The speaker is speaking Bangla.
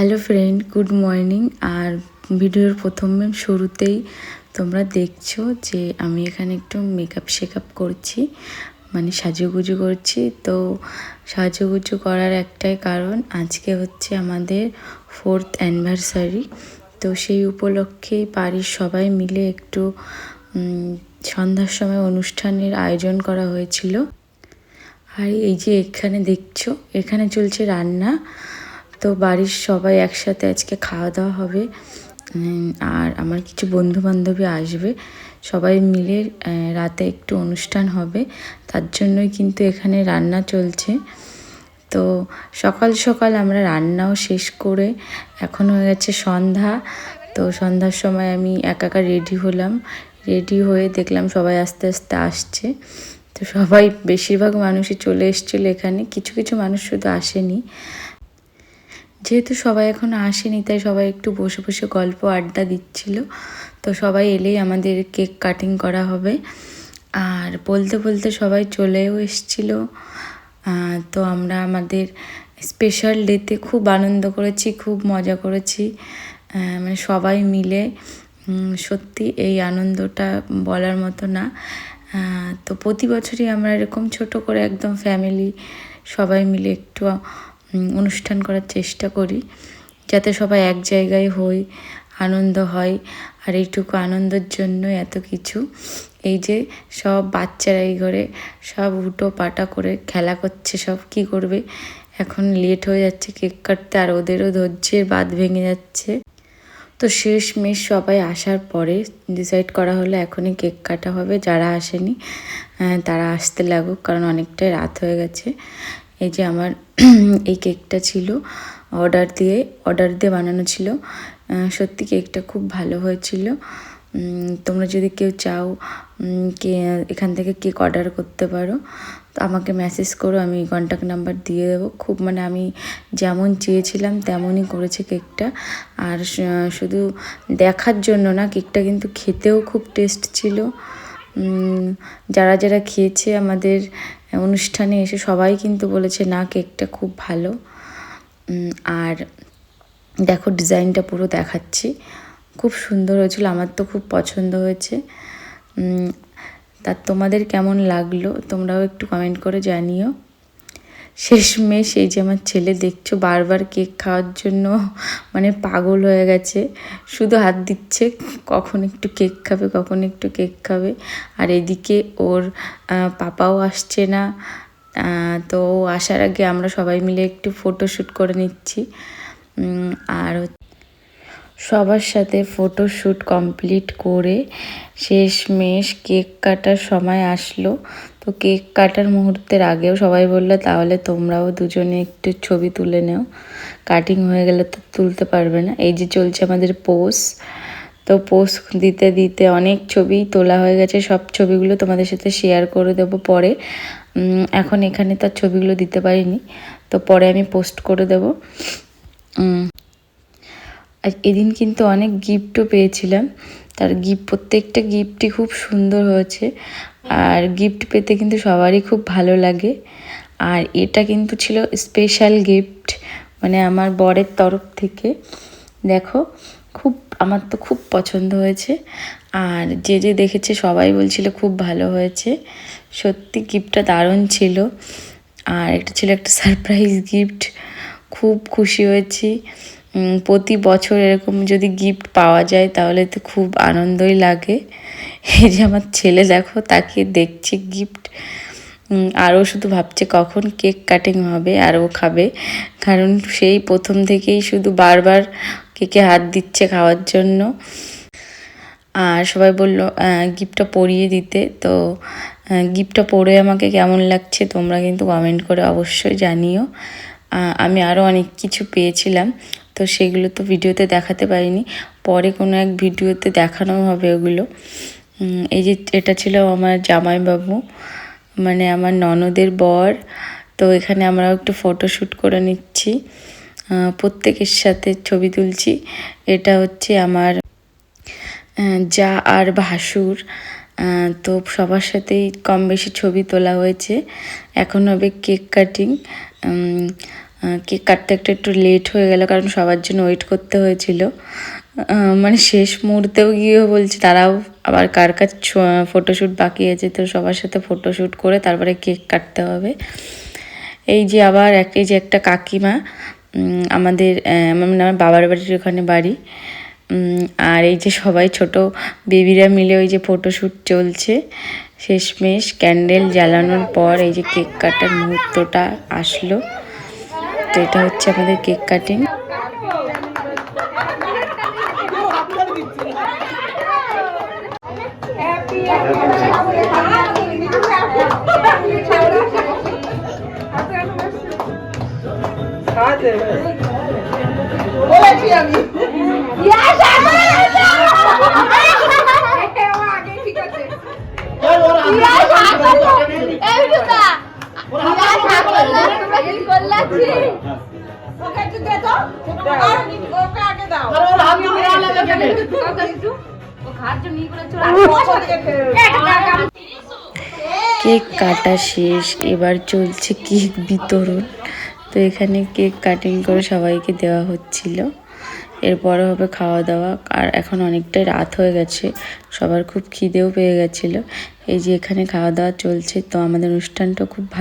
হ্যালো ফ্রেন্ড গুড মর্নিং আর ভিডিওর প্রথম শুরুতেই তোমরা দেখছ যে আমি এখানে একটু মেকআপ শেকআপ করছি মানে সাজুগুজু করছি। তো সাজুগুজু করার একটাই কারণ, আজকে হচ্ছে আমাদের ফোর্থ অ্যানিভার্সারি তো সেই উপলক্ষেই বাড়ির সবাই মিলে একটু সন্ধ্যার সময় অনুষ্ঠানের আয়োজন করা হয়েছিল। আর এই যে এখানে দেখছ, এখানে চলছে রান্না। তো বাড়ির সবাই একসাথে আজকে খাওয়া দাওয়া হবে। আর আমার কিছু বন্ধু বান্ধবী আসবে। সবাই মিলে রাতে একটু অনুষ্ঠান হবে। তার জন্যই কিন্তু এখানে রান্না চলছে। তো সকাল সকাল আমরা রান্নাও শেষ করে এখন হয়ে গেছে সন্ধ্যা। তো সন্ধ্যার সময় আমি একা একা রেডি হলাম। রেডি হয়ে দেখলাম সবাই আস্তে আস্তে আসছে। তো সবাই বেশিরভাগ মানুষই চলে এসেছিল এখানে। কিছু কিছু মানুষ শুধু আসেনি। যেহেতু সবাই এখন আসেনি, তাই সবাই একটু বসে বসে গল্প আড্ডা দিচ্ছিল। তো সবাই এলেই আমাদের কেক কাটিং করা হবে। আর বলতে বলতে সবাই চলেও এসছিল। তো আমরা আমাদের স্পেশাল ডেতে খুব আনন্দ করেছি, খুব মজা করেছি। মানে সবাই মিলে সত্যি এই আনন্দটা বলার মতো না। তো প্রতি বছরই আমরা এরকম ছোট করে একদম ফ্যামিলি সবাই মিলে একটু অনুষ্ঠান করার চেষ্টা করি, যাতে সবাই এক জায়গায় হই, আনন্দ হয়, আর এইটুকু আনন্দের জন্য এত কিছু। এই যে সব বাচ্চারা এই ঘরে সব উটো পাটা করে খেলা করছে, সব কি করবে? এখন লেট হয়ে যাচ্ছে, কেক কাটতে, আর ওদেরও ধৈর্যের বাদ ভেঙে যাচ্ছে। তো শেষ মেশ সবাই আসার পরে ডিসাইড করা হলো এখনই কেক কাটা হবে, যারা আসেনি তারা আসতে লাগুক, কারণ অনেকটাই রাত হয়ে গেছে। এই যে আমার, এই কেকটা ছিল, অর্ডার দিয়ে অর্ডার দিয়ে বানানো ছিল। সত্যি কেকটা খুব ভালো হয়েছিল। তোমরা যদি কেউ চাও কে, এখান থেকে কেক অর্ডার করতে পারো, তো আমাকে মেসেজ করো, আমি কন্ট্যাক্ট নাম্বার দিয়ে দেবো। খুব মানে আমি যেমন চেয়েছিলাম, তেমনই করেছে কেকটা। আর শুধু দেখার জন্য না, কেকটা কিন্তু খেতেও খুব টেস্ট ছিল। যারা যারা খেয়েছে আমাদের অনুষ্ঠানে এসে সবাই কিন্তু বলেছে, না, কেকটা খুব ভালো। আর দেখো, ডিজাইনটা পুরো দেখাচ্ছি। খুব সুন্দর হয়েছিল, আমার তো খুব পছন্দ হয়েছে। তা তোমাদের কেমন লাগল? তোমরাও একটু কমেন্ট করে জানিও। শেষমেশ এই যে আমার ছেলে দেখছ, বারবার কেক খাওয়ার জন্য মানে পাগল হয়ে গেছে। শুধু হাত দিচ্ছে, কখন একটু কেক খাবে, কখন একটু কেক খাবে। আর এদিকে ওর পাপাও আসছে না। তো আসার আগে আমরা সবাই মিলে একটু ফটোশ্যুট করে নিচ্ছি। আর সবার সাথে ফটোশ্যুট কমপ্লিট করে শেষমেশ কেক কাটার সময় আসলো। তো কেক কাটার মুহূর্তের আগেও সবাই বলল, তাহলে তোমরাও দুজনে একটু ছবি তুলে নেও। কাটিং হয়ে গেলে তো তুলতে পারবে না। এই যে চলছে আমাদের পোজ তো পোজ দিতে দিতে অনেক ছবি তোলা হয়ে গেছে। সব ছবিগুলো তোমাদের সাথে শেয়ার করে দেবো পরে। এখন এখানে তার ছবিগুলো দিতে পারিনি। তো পরে আমি পোস্ট করে দেবো। এদিন কিন্তু অনেক গিফটও পেয়েছিলাম। তার গিফট প্রত্যেকটা গিফটই খুব সুন্দর হয়েছে। আর গিফট পেতে কিন্তু সবারই খুব ভালো লাগে। আর এটা কিন্তু ছিল স্পেশাল গিফট মানে আমার বরের তরফ থেকে। দেখো, খুব, আমার তো খুব পছন্দ হয়েছে। আর যে যে দেখেছে সবাই বলছিল খুব ভালো হয়েছে। সত্যি গিফটটা দারুণ ছিল। আর এটা ছিল একটা সারপ্রাইজ গিফট খুব খুশি হয়েছি। প্রতি বছর এরকম যদি গিফট পাওয়া যায়, তাহলে তো খুব আনন্দই লাগে। এই যে আমার ছেলে দেখো, তাকে দেখছে গিফট আরও শুধু ভাবছে কখন কেক কাটিং হবে আর ও খাবে। কারণ সেই প্রথম থেকেই শুধু বারবার কেকে হাত দিচ্ছে খাওয়ার জন্য। আর সবাই বলল গিফটটা পরিয়ে দিতে। তো গিফটটা পরে আমাকে কেমন লাগছে তোমরা কিন্তু কমেন্ট করে অবশ্যই জানিও। আমি আরও অনেক কিছু পেয়েছিলাম। তো সেগুলো তো ভিডিওতে দেখাতে পারিনি। পরে কোনো এক ভিডিওতে দেখানো হবে ওগুলো। এই যে এটা ছিল আমার জামাইবাবু মানে আমার ননদের বর। তো এখানে আমরা একটু ফটোশ্যুট করে নিচ্ছি। প্রত্যেকের সাথে ছবি তুলছি। এটা হচ্ছে আমার যা আর ভাসুর। তো সবার সাথেই কম বেশি ছবি তোলা হয়েছে। এখন হবে কেক কাটিং। কেক কাটতে একটা, একটু লেট হয়ে গেল কারণ সবার জন্য ওয়েট করতে হয়েছিল। মানে শেষ মুহূর্তেও গিয়ে বলছি, তারাও আবার কার কার ফটোশ্যুট বাকি আছে, তো সবার সাথে ফটোশ্যুট করে তারপরে কেক কাটতে হবে। এই যে আবার এক, এই যে একটা কাকিমা আমাদের মানে আমার বাবার বাড়ির ওখানে বাড়ি আর এই যে সবাই ছোট বেবিরা মিলে ওই যে ফটোশ্যুট চলছে। শেষমেশ ক্যান্ডেল জ্বালানোর পর এই যে কেক কাটার মুহূর্তটা আসলো। তো এটা হচ্ছে আমাদের কেক কাটিং। বলেছি আমি। কেক কাটা শেষ এবার চলছে কেক বিতরণ। তো এখানে কেক কাটিং করে সবাইকে দেওয়া হচ্ছিল। এরপরে হবে খাওয়া দাওয়া। আর এখন অনেকটাই রাত হয়ে গেছে। সবার খুব খিদেও পেয়ে গেছিল। এই যে এখানে খাওয়া দাওয়া চলছে তো আমাদের অনুষ্ঠানটা খুব ভালো